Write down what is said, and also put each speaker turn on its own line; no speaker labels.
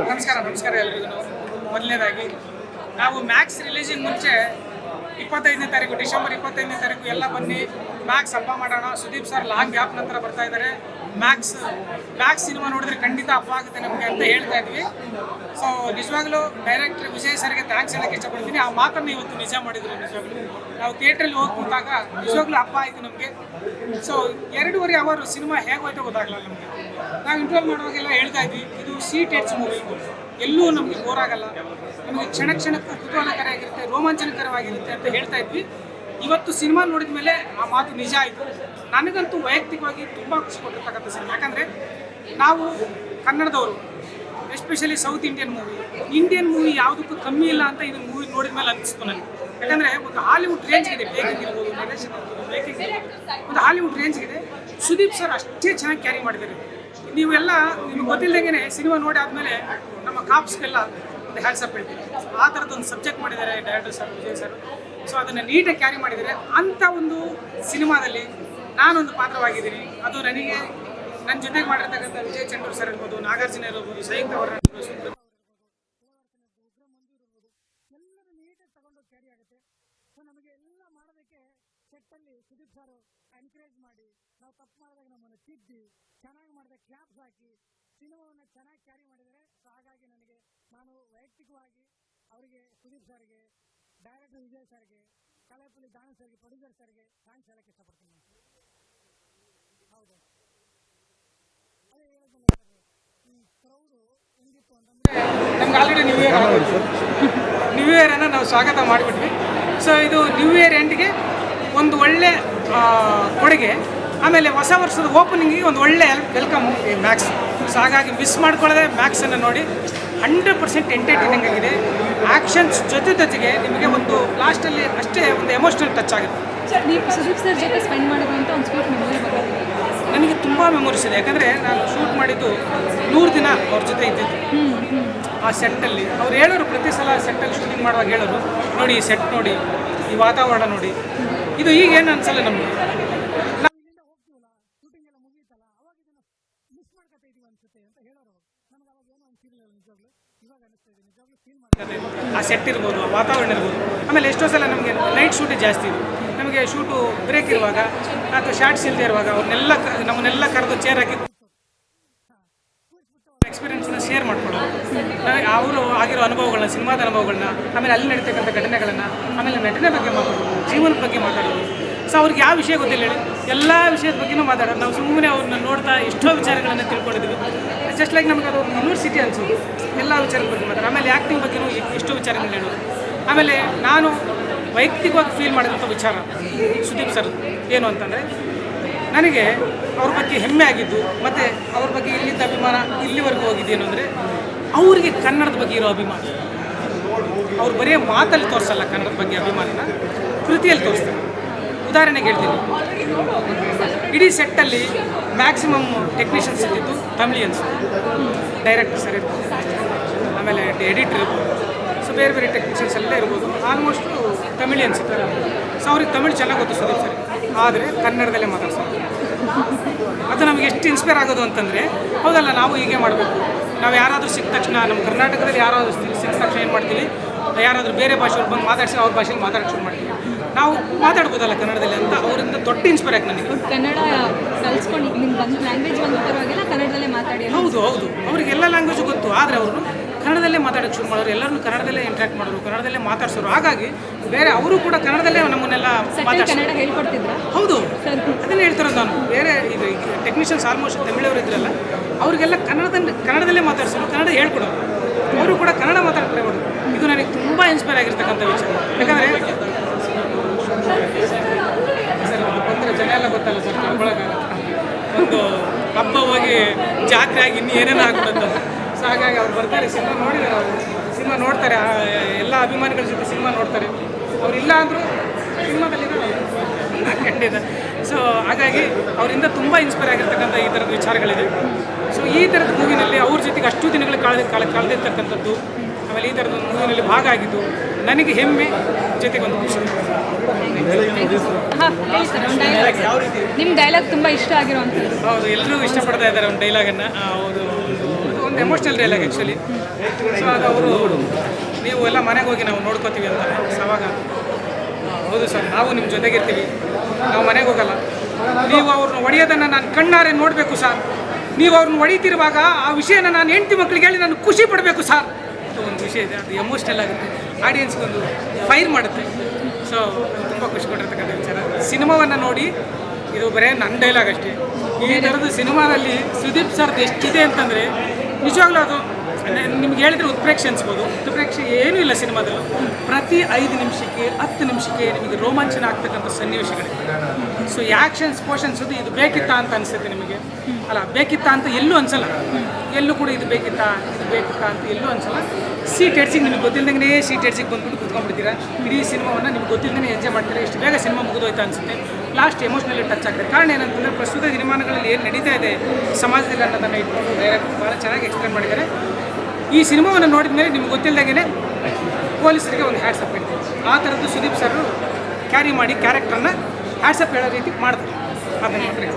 ನಮಸ್ಕಾರ ನಮಸ್ಕಾರ ಎಲ್ರಿಗೂ. ಮೊದಲನೇದಾಗಿ, ನಾವು ಮ್ಯಾಕ್ಸ್ ರಿಲೀಸಿನ ಮುಂಚೆ ಇಪ್ಪತ್ತೈದನೇ ತಾರೀಕು, ಡಿಸೆಂಬರ್ ಇಪ್ಪತ್ತೈದನೇ ತಾರೀಕು ಎಲ್ಲ ಬನ್ನಿ. ಮ್ಯಾಕ್ಸ್ ಹಬ್ಬ ಮಾಡೋಣ. ಸುದೀಪ್ ಸರ್ ಲಾಂಗ್ ಗ್ಯಾಪ್ ನಂತರ ಬರ್ತಾ ಇದ್ದಾರೆ. ಮ್ಯಾಕ್ಸ್ ಮ್ಯಾಕ್ಸ್ ಸಿನಿಮಾ ನೋಡಿದ್ರೆ ಖಂಡಿತ ಹಬ್ಬ ಆಗುತ್ತೆ ನಮಗೆ ಅಂತ ಹೇಳ್ತಾ ಇದ್ವಿ. ಸೊ ನಿಜವಾಗ್ಲೂ ಡೈರೆಕ್ಟರ್ ವಿಜಯ್ ಸರ್ಗೆ ಥ್ಯಾಂಕ್ಸ್ ಹೇಳಕ್ಕೆ ಇಷ್ಟಪಡ್ತೀನಿ. ಆ ಮಾತನ್ನು ಇವತ್ತು ನಿಜ ಮಾಡಿದ್ರು ನಿಜವಾಗ್ಲೂ. ನಾವು ಥಿಯೇಟ್ರಲ್ಲಿ ಹೋಗಿ ಕೂತಾಗ ನಿಜವಾಗ್ಲೂ ಹಬ್ಬ ಆಯಿತು ನಮಗೆ. ಸೊ ಎರಡೂವರೆ ಅವರು ಸಿನಿಮಾ ಹೇಗೆ ಹೋಯ್ತು ಗೊತ್ತಾಗಲ್ಲ ನಮಗೆ. ನಾವು ಇಂಟರ್ವ್ಯೂ ಮಾಡುವಾಗೆಲ್ಲ ಹೇಳ್ತಾ ಇದ್ವಿ. ಇದು ಸೀಟ್ ಹೆಚ್ಚು ಮೂವಿ. ಎಲ್ಲೂ ನಮಗೆ ಬೋರ್ ಆಗಲ್ಲ. ನಮಗೆ ಕ್ಷಣ ಕ್ಷಣಕ್ಕೂ ಕುತೂಹಲಕರವಾಗಿರುತ್ತೆ ರೋಮಾಂಚನಕರವಾಗಿರುತ್ತೆ ಅಂತ ಹೇಳ್ತಾ ಇದ್ವಿ. ಇವತ್ತು ಸಿನಿಮಾ ನೋಡಿದ ಮೇಲೆ ಆ ಮಾತು ನಿಜ ಆಯಿತು. ನನಗಂತೂ ವೈಯಕ್ತಿಕವಾಗಿ ತುಂಬ ಖುಷಿ ಕೊಟ್ಟಿರ್ತಕ್ಕಂಥ ಸಿನಿಮಾ. ಯಾಕಂದರೆ ನಾವು ಕನ್ನಡದವರು especially south Indian movie Indian movie ಯಾವುದಕ್ಕೂ ಕಮ್ಮಿ ಇಲ್ಲ ಅಂತ ಇದನ್ನು ಮೂವಿ ನೋಡಿದ ಮೇಲೆ ಅನಿಸ್ತು ನನಗೆ. ಯಾಕಂದರೆ ಒಂದು ಹಾಲಿವುಡ್ ರೇಂಜ್ ಇದೆ ಬೇಕಿಂಗ್ ಇರ್ಬೋದು. ಒಂದು ಹಾಲಿವುಡ್ ರೇಂಜ್ ಇದೆ. ಸುದೀಪ್ ಸರ್ ಅಷ್ಟೇ ಚೆನ್ನಾಗಿ ಕ್ಯಾರಿ ಮಾಡಿದ್ದಾರೆ. ನೀವೆಲ್ಲ ನಿಮ್ಗೆ ಗೊತ್ತಿಲ್ಲದಂಗೆ ಸಿನಿಮಾ ನೋಡಿ ಆದಮೇಲೆ ನಮ್ಮ ಕಾಪ್ಸ್ಗೆಲ್ಲ ಒಂದು ಹ್ಯಾಟ್ಸಪ್ ಹೇಳ್ತೀವಿ. ಆ ಥರದ್ದೊಂದು ಸಬ್ಜೆಕ್ಟ್ ಮಾಡಿದ್ದಾರೆ director sir, Vijay sir. So ಅದನ್ನು ನೀಟಾಗಿ ಕ್ಯಾರಿ ಮಾಡಿದ್ದಾರೆ. ಅಂಥ ಒಂದು ಸಿನಿಮಾದಲ್ಲಿ ನಾನೊಂದು ಪಾತ್ರವಾಗಿದ್ದೀನಿ. ಅದು ನನಗೆ ನನ್ನ ಜೊತೆಗೆ ಮಾಡಿರ್ತಕ್ಕಂಥ ವಿಜಯ್ ಚಂಡೂರ್ ಸರ್ ಇರ್ಬೋದು, ನಾಗಾರ್ಜುನ ಇರ್ಬೋದು ಸಂಯುಕ್ತ ಅವರ
ಎಲ್ಲರೂ ಸೊ ನಮಗೆ ಎಲ್ಲ ಮಾಡೋದಕ್ಕೆ ಸೆಟ್ಟಲ್ಲಿ ಸುದೀಪ್ ಸರ್ ಎನ್ಕರೇಜ್ ಮಾಡಿ ನಾವು ತಪ್ಪು ಮಾಡಿದಾಗ ನಮ್ಮನ್ನು ತಿದ್ದಿ ಚೆನ್ನಾಗಿ ಮಾಡಿದ ಕ್ಯಾಪ್ಸ್ ಹಾಕಿ ಸಿನಿಮಾವನ್ನು ಚೆನ್ನಾಗಿ ಕ್ಯಾರಿ ಮಾಡಿದರೆ ಸೊ ಹಾಗಾಗಿ ನನಗೆ ನಾನು ವೈಯಕ್ತಿಕವಾಗಿ ಅವರಿಗೆ ಸುದೀಪ್ ಸರ್ಗೆ ಡೈರೆಕ್ಟರ್ ವಿಜಯ್ ಸರ್ಗೆ ಕಳೆಪುಲಿ ದಾನ ಸರ್ಗೆ ಪ್ರೊಡ್ಯೂಸರ್ ಸರ್ಗೆ ಥ್ಯಾಂಕ್ಸ್ ಹೇಳಕ್ಕೆ ಇಷ್ಟಪಡ್ತೀನಿ ಹೌದು. ಅದೇ ಸರ್ ಈ ಕ್ರೌಡು ಹೆಂಗಿತ್ತು ಅಂತಂದರೆ
ನಮ್ಗೆ already new year new new ಇಯರನ್ನು ನಾವು ಸ್ವಾಗತ ಮಾಡಿಬಿಟ್ವಿ. ಸೊ ಇದು ನ್ಯೂ ಇಯರ್ ಎಂಡ್ಗೆ ಒಂದು ಒಳ್ಳೆ ಕೊಡುಗೆ. ಆಮೇಲೆ ಹೊಸ ವರ್ಷದ ಓಪನಿಂಗಿಗೆ ಒಂದು ಒಳ್ಳೆ ವೆಲ್ಕಮ್ ಈ ಮ್ಯಾಕ್ಸ್ ಸೊ ಹಾಗಾಗಿ ಮಿಸ್ ಮಾಡ್ಕೊಳ್ಳದೆ ಮ್ಯಾಕ್ಸನ್ನು ನೋಡಿ ಹಂಡ್ರೆಡ್ ಪರ್ಸೆಂಟ್ ಎಂಟರ್ಟೈನಿಂಗ್ ಆಗಿದೆ. ಆ್ಯಕ್ಷನ್ಸ್ ಜೊತೆ ಜೊತೆಗೆ ನಿಮಗೆ ಒಂದು ಲಾಸ್ಟಲ್ಲಿ ಅಷ್ಟೇ ಒಂದು ಎಮೋಷ್ನಲ್ ಟಚ್ ಆಗುತ್ತೆ. ನನಗೆ ತುಂಬ ಮೆಮೊರೀಸ್ ಇದೆ. ಯಾಕಂದರೆ ನಾನು ಶೂಟ್ ಮಾಡಿದ್ದು ನೂರು ದಿನ ಅವ್ರ ಜೊತೆ ಇದ್ದಿದ್ದು. ಆ ಸೆಟ್ಟಲ್ಲಿ ಅವ್ರು ಹೇಳೋರು ಪ್ರತಿ ಸಲ ಸೆಟ್ಟಲ್ಲಿ ಶೂಟಿಂಗ್ ಮಾಡುವಾಗ ಹೇಳೋರು ನೋಡಿ ಈ ಸೆಟ್ ನೋಡಿ ಈ ವಾತಾವರಣ ನೋಡಿ ಇದು ಈಗ ಏನು ಅನ್ಸಲ್ಲ ನಮಗೆ. ಆ ಸೆಟ್ ಇರ್ಬೋದು ಆ ವಾತಾವರಣ ಇರ್ಬೋದು. ಆಮೇಲೆ ಎಷ್ಟೋ ಸಲ ನಮಗೆ ನೈಟ್ ಶೂಟೇ ಜಾಸ್ತಿ ಇದೆ ನಮಗೆ ಶೂಟು ಬ್ರೇಕ್ ಇರುವಾಗ ಅಥವಾ ಶಾರ್ಟ್ಸ್ ಇಲ್ಲದೆ ಇರುವಾಗ ಅವ್ರನ್ನೆಲ್ಲ ನಮ್ಮನ್ನೆಲ್ಲ ಕರೆದು ಚೇರ್ ಹಾಕಿ ಎಕ್ಸ್ಪೀರಿಯನ್ಸ್ನ ಶೇರ್ ನಾವೇ ಅವರು ಆಗಿರೋ ಅನುಭವಗಳನ್ನ, ಸಿನಿಮಾದ ಅನುಭವಗಳನ್ನ, ಆಮೇಲೆ ಅಲ್ಲಿ ನಡೀತಕ್ಕಂಥ ಘಟನೆಗಳನ್ನು, ಆಮೇಲೆ ನಟನೆ ಬಗ್ಗೆ ಮಾತಾಡೋದು, ಜೀವನದ ಬಗ್ಗೆ ಮಾತಾಡೋದು. ಸೊ ಅವ್ರಿಗೆ ಯಾವ ವಿಷಯ ಗೊತ್ತಿಲ್ಲ ಹೇಳಿ. ಎಲ್ಲ ವಿಷಯದ ಬಗ್ಗೆನೂ ಮಾತಾಡೋದು. ನಾವು ಸುಮ್ಮನೆ ಅವ್ರನ್ನ ನೋಡ್ತಾ ಎಷ್ಟೋ ವಿಚಾರಗಳನ್ನು ತಿಳ್ಕೊಂಡಿದ್ವಿ ಜಸ್ಟ್ ಲೈಕ್ ನಮಗೆ ಅದು ಯೂನಿವರ್ಸಿಟಿ ಅನಿಸೋದು ಎಲ್ಲ ವಿಚಾರದ ಬಗ್ಗೆ ಮಾತಾಡೋದು. ಆಮೇಲೆ ಆ್ಯಕ್ಟಿಂಗ್ ಬಗ್ಗೆನೂ ಎಷ್ಟೋ ವಿಚಾರಗಳು ಹೇಳೋದು. ಆಮೇಲೆ ನಾನು ವೈಯಕ್ತಿಕವಾಗಿ ಫೀಲ್ ಮಾಡಿದಂಥ ವಿಚಾರ, ಸುದೀಪ್ ಸರ್ ಏನು ಅಂತಂದರೆ, ನನಗೆ ಅವ್ರ ಬಗ್ಗೆ ಹೆಮ್ಮೆ ಆಗಿದ್ದು, ಮತ್ತು ಅವ್ರ ಬಗ್ಗೆ ಇಲ್ಲಿದ್ದ ಅಭಿಮಾನ ಇಲ್ಲಿವರೆಗೂ ಹೋಗಿದ್ದೇನು ಅಂದರೆ ಅವರಿಗೆ ಕನ್ನಡದ ಬಗ್ಗೆ ಇರೋ ಅಭಿಮಾನ. ಅವ್ರು ಬರೀ ಮಾತಲ್ಲಿ ತೋರಿಸಲ್ಲ ಕನ್ನಡದ ಬಗ್ಗೆ ಅಭಿಮಾನನ, ಕೃತಿಯಲ್ಲಿ ತೋರಿಸ್ತಾರೆ. ಉದಾಹರಣೆಗೆ ಹೇಳ್ತೀನಿ. ಇಡೀ ಸೆಟ್ಟಲ್ಲಿ ಮ್ಯಾಕ್ಸಿಮಮ್ ಟೆಕ್ನಿಷಿಯನ್ಸ್ ಇದ್ದಿದ್ದು ತಮಿಳಿಯನ್ಸ್. ಡೈರೆಕ್ಟರ್ ಸರ್ ಇರ್ಬೋದು, ಆಮೇಲೆ ಎಡಿಟರ್ ಇರ್ಬೋದು. ಸೊ ಬೇರೆ ಬೇರೆ ಟೆಕ್ನಿಷಿಯನ್ಸ್ ಎಲ್ಲ ಇರ್ಬೋದು. ಆಲ್ಮೋಸ್ಟು ತಮಿಳಿಯನ್ಸ್ ಇರ್ತಾರೆ ಸೊ ಅವ್ರಿಗೆ ತಮಿಳು ಚೆನ್ನಾಗಿ ಗೊತ್ತು ಸುದೀಪ್ ಸರ್. ಆದರೆ ಕನ್ನಡದಲ್ಲೇ ಮಾತಾಡ್ಸೋದು. ಅದು ನಮಗೆ ಎಷ್ಟು ಇನ್ಸ್ಪೈರ್ ಆಗೋದು ಅಂತಂದರೆ, ಹೌದಲ್ಲ, ನಾವು ಹೀಗೆ ಮಾಡಬೇಕು. ನಾವು ಯಾರಾದರೂ ಸಿಕ್ಕ ತಕ್ಷಣ ನಮ್ಮ ಕರ್ನಾಟಕದಲ್ಲಿ ಯಾರಾದರೂ ಸಿಕ್ಕ ತಕ್ಷಣ ಏನು ಮಾಡ್ತೀವಿ ಯಾರಾದರೂ ಬೇರೆ ಭಾಷೆಯವ್ರು ಬಂದು ಮಾತಾಡಿಸಿ ಅವ್ರ ಭಾಷೆಯಲ್ಲಿ ಮಾತಾಡೋಕ್ಕೆ ಶುರು ಮಾಡ್ತೀವಿ. ನಾವು ಮಾತಾಡ್ಬೋದಲ್ಲ ಕನ್ನಡದಲ್ಲಿ ಅಂತ ಅವರಿಂದ ದೊಡ್ಡ ಇನ್ಸ್ಪೈರ್ ಆಗಿ ನನಗೆ.
ಕನ್ನಡ ಕಲ್ಸ್ಕೊಂಡು ನಿಮ್ಗೆ ಬಂದು ಲ್ಯಾಂಗ್ವೇಜ್ ಒಂದು ಪರವಾಗಿಲ್ಲ ಕನ್ನಡದಲ್ಲೇ ಮಾತಾಡಿ
ಹೌದು ಹೌದು. ಅವ್ರಿಗೆಲ್ಲ ಲ್ಯಾಂಗ್ವೇಜ್ ಗೊತ್ತು ಆದರೆ ಅವರು ಕನ್ನಡದಲ್ಲೇ ಮಾತಾಡೋಕ್ಕೆ ಶುರು ಮಾಡೋರು ಎಲ್ಲರೂ ಕನ್ನಡದಲ್ಲೇ ಇಂಟ್ರಾಕ್ಟ್ ಮಾಡೋರು ಕನ್ನಡದಲ್ಲೇ ಮಾತಾಡ್ಸೋರು. ಹಾಗಾಗಿ ಬೇರೆ ಅವರು ಕೂಡ ಕನ್ನಡದಲ್ಲೇ ನಮ್ಮನ್ನೆಲ್ಲ ಹೌದು. ಅದನ್ನೇ ಹೇಳ್ತಿರೋದು ನಾನು. ಬೇರೆ ಇದು ಟೆಕ್ನಿಷಿಯನ್ಸ್ ಆಲ್ಮೋಸ್ಟ್ ತಮಿಳವರು ಇದ್ರಲ್ಲ ಅವರಿಗೆಲ್ಲ ಕನ್ನಡದಲ್ಲಿ, ಕನ್ನಡದಲ್ಲೇ ಮಾತಾಡಿಸೋರು ಕನ್ನಡ ಹೇಳ್ಕೊಡೋರು ಅವರು ಕೂಡ ಕನ್ನಡ ಮಾತಾಡ್ತಾರೆ ಅವರು. ಇದು ನನಗೆ ತುಂಬ ಇನ್ಸ್ಪೈರ್ ಆಗಿರ್ತಕ್ಕಂಥ ವಿಚಾರ. ಯಾಕಂದರೆ ಸರ್ ಜನ ಎಲ್ಲ ಗೊತ್ತಲ್ಲ ಸರ್ ಒಂದು ಹಬ್ಬ ಹೋಗಿ ಜಾತ್ರೆ ಆಗಿ ಇನ್ನೂ ಏನೇನು ಆಗ್ಬಿಡುತ್ತೆ. ಸೊ ಹಾಗಾಗಿ ಅವ್ರು ಬರ್ತಾರೆ, ಸಿನಿಮಾ ನೋಡಿದ್ದಾರೆ ಅವರು. ಸಿನಿಮಾ ನೋಡ್ತಾರೆ ಎಲ್ಲ ಅಭಿಮಾನಿಗಳ ಜೊತೆ ಸಿನಿಮಾ ನೋಡ್ತಾರೆ. ಅವ್ರು ಇಲ್ಲ ಅಂದರೂ ಸಿನಿಮಾದಲ್ಲಿ ಖಂಡಿತ. ಸೊ ಹಾಗಾಗಿ ಅವರಿಂದ ತುಂಬ ಇನ್ಸ್ಪೈರ್ ಆಗಿರ್ತಕ್ಕಂಥ ಈ ಥರದ ವಿಚಾರಗಳಿದೆ. ಸೊ ಈ ಥರದ ಮೂವಿನಲ್ಲಿ ಅವ್ರ ಜೊತೆಗೆ ಅಷ್ಟು ದಿನಗಳು ಕಳೆದ ಕಳೆ ಕಳೆದಿರ್ತಕ್ಕಂಥದ್ದು ಆಮೇಲೆ ಈ ಥರದ ಮೂವಿನಲ್ಲಿ ಭಾಗ ಆಗಿದ್ದು ನನಗೆ ಹೆಮ್ಮೆ ಜೊತೆಗೆ ಒಂದು ಖುಷಿ
ನಿಮ್ಮ ಡೈಲಾಗ್ ತುಂಬ ಇಷ್ಟ ಆಗಿರುವಂಥದ್ದು.
ಹೌದು ಎಲ್ಲರೂ ಇಷ್ಟಪಡ್ತಾ ಇದ್ದಾರೆ ಒಂದು ಡೈಲಾಗನ್ನು ಹೌದು ಒಂದು ಎಮೋಷ್ನಲ್ ಡೈಲಾಗ್ ಆ್ಯಕ್ಚುಲಿ ಸೊ ಅದು ಅವರು ನೀವು ಎಲ್ಲ ಮನೆಗೆ ಹೋಗಿ ನಾವು ನೋಡ್ಕೋತೀವಿ ಅಂತ ಸವಾಗ. ಅವಾಗ ಹೌದು ಸರ್, ನಾವು ನಿಮ್ಮ ಜೊತೆಗಿರ್ತೀವಿ. ನಾವು ಮನೆಗೆ ಹೋಗಲ್ಲ. ನೀವು ಅವ್ರನ್ನ ಒಡೆಯೋದನ್ನು ನಾನು ಕಣ್ಣಾರೆ ನೋಡಬೇಕು ಸರ್. ನೀವು ಅವ್ರನ್ನ ಹೊಡಿತಿರುವಾಗ ಆ ವಿಷಯನ ನಾನು ಹೆಂಡತಿ ಮಕ್ಕಳಿಗೆ ಹೇಳಿ ನಾನು ಖುಷಿ ಪಡಬೇಕು ಸರ್. ಅಂತ ಒಂದು ವಿಷಯ ಇದೆ, ಅದು ಎಮೋಷ್ನಲ್ ಆಗುತ್ತೆ. ಆಡಿಯನ್ಸ್ಗೊಂದು ಫೈರ್ ಮಾಡುತ್ತೆ. ಸೊ ತುಂಬ ಖುಷಿ ಕೊಟ್ಟಿರ್ತಕ್ಕಂಥ ವಿಚಾರ. ಸಿನಿಮಾವನ್ನು ನೋಡಿ, ಇದು ಬರೇ ನನ್ನ ಡೈಲಾಗ್ ಅಷ್ಟೇ. ಈ ಥರದ್ದು ಸಿನಿಮಾದಲ್ಲಿ ಸುದೀಪ್ ಸರ್ದು ಎಷ್ಟಿದೆ ಅಂತಂದರೆ, ನಿಜವಾಗ್ಲೂ ಅದು ನಿಮ್ಗೆ ಹೇಳಿದ್ರೆ ಉತ್ಪ್ರೇಕ್ಷೆ ಅನ್ಸ್ಬೋದು ಉತ್ಪ್ರೇಕ್ಷೆ ಏನೂ ಇಲ್ಲ ಸಿನಿಮಾದಲ್ಲಿ. ಪ್ರತಿ ಐದು ನಿಮಿಷಕ್ಕೆ, ಹತ್ತು ನಿಮಿಷಕ್ಕೆ ನಿಮಗೆ ರೋಮಾಂಚನ ಆಗ್ತಕ್ಕಂಥ ಸನ್ನಿವೇಶಗಳಿವೆ ಸೊ ಆ್ಯಕ್ಷನ್ಸ್ ಪೋರ್ಷನ್ಸ್ ಅದು ಇದು ಬೇಕಿತ್ತಾ ಅಂತ ಅನಿಸುತ್ತೆ ನಿಮಗೆ. ಅಲ್ಲ, ಬೇಕಿತ್ತಾ ಅಂತ ಎಲ್ಲೂ ಅನ್ಸಲ್ಲ. ಎಲ್ಲೂ ಕೂಡ ಇದು ಬೇಕಿತ್ತಾ ಇದು ಬೇಕಿತ್ತಾ ಅಂತ ಎಲ್ಲೂ ಅನ್ಸಲ್ಲ. ಸೀಟ್ ಹೆಡ್ಸಿಗೆ ನಿಮ್ಗೆ ಗೊತ್ತಿಲ್ಲದಂಗೆ ಸೀಟ್ ಹೆಡ್ಸಿಗೆ ಬಂದ್ಬಿಟ್ಟು ಕುತ್ಕೊಂಡ್ಬಿಡ್ತೀರಾ? ಇಡೀ ಸಿನಿಮಾವನ್ನು ನಿಮ್ಗೆ ಗೊತ್ತಿಲ್ಲದೇ ಎಂಜಾಯ್ ಮಾಡ್ತೀರಾ? ಇಷ್ಟು ಬೇಗ ಸಿನಿಮಾ ಮುಗಿದೋಯ್ತಾ ಅನ್ಸುತ್ತೆ. ಲಾಸ್ಟ್ ಎಮೋಷ್ನಲಿ ಟಚ್ ಆಗ್ತದೆ. ಕಾರಣ ಏನಂತಂದರೆ, ಪ್ರಸ್ತುತ ದಿನಮಾನಗಳಲ್ಲಿ ಏನು ನಡೀತಾ ಇದೆ? ಸಮಾಜದಲ್ಲಿ ಅನ್ನೋದನ್ನು ಇಟ್ಕೊಂಡು ಡೈರೆಕ್ಟ್ ಭಾಳ ಚೆನ್ನಾಗಿ ಎಕ್ಸ್ಪ್ಲೇನ್ ಮಾಡಿದ್ದಾರೆ. ಈ ಸಿನಿಮಾವನ್ನು ನೋಡಿದ ಮೇಲೆ ನಿಮ್ಗೆ ಗೊತ್ತಿಲ್ಲದಂಗೆ ಪೊಲೀಸರಿಗೆ ಒಂದು ಹ್ಯಾಟ್ಸಪ್ ಹೇಳ್ತೀವಿ ಆ ಥರದ್ದು ಸುದೀಪ್ ಸರ್ ಕ್ಯಾರಿ ಮಾಡಿ ಕ್ಯಾರೆಕ್ಟರ್ನ ಹ್ಯಾಟ್ಸಪ್ ಹೇಳೋ ರೀತಿ ಮಾಡ್ತಾರೆ. ಅದನ್ನು.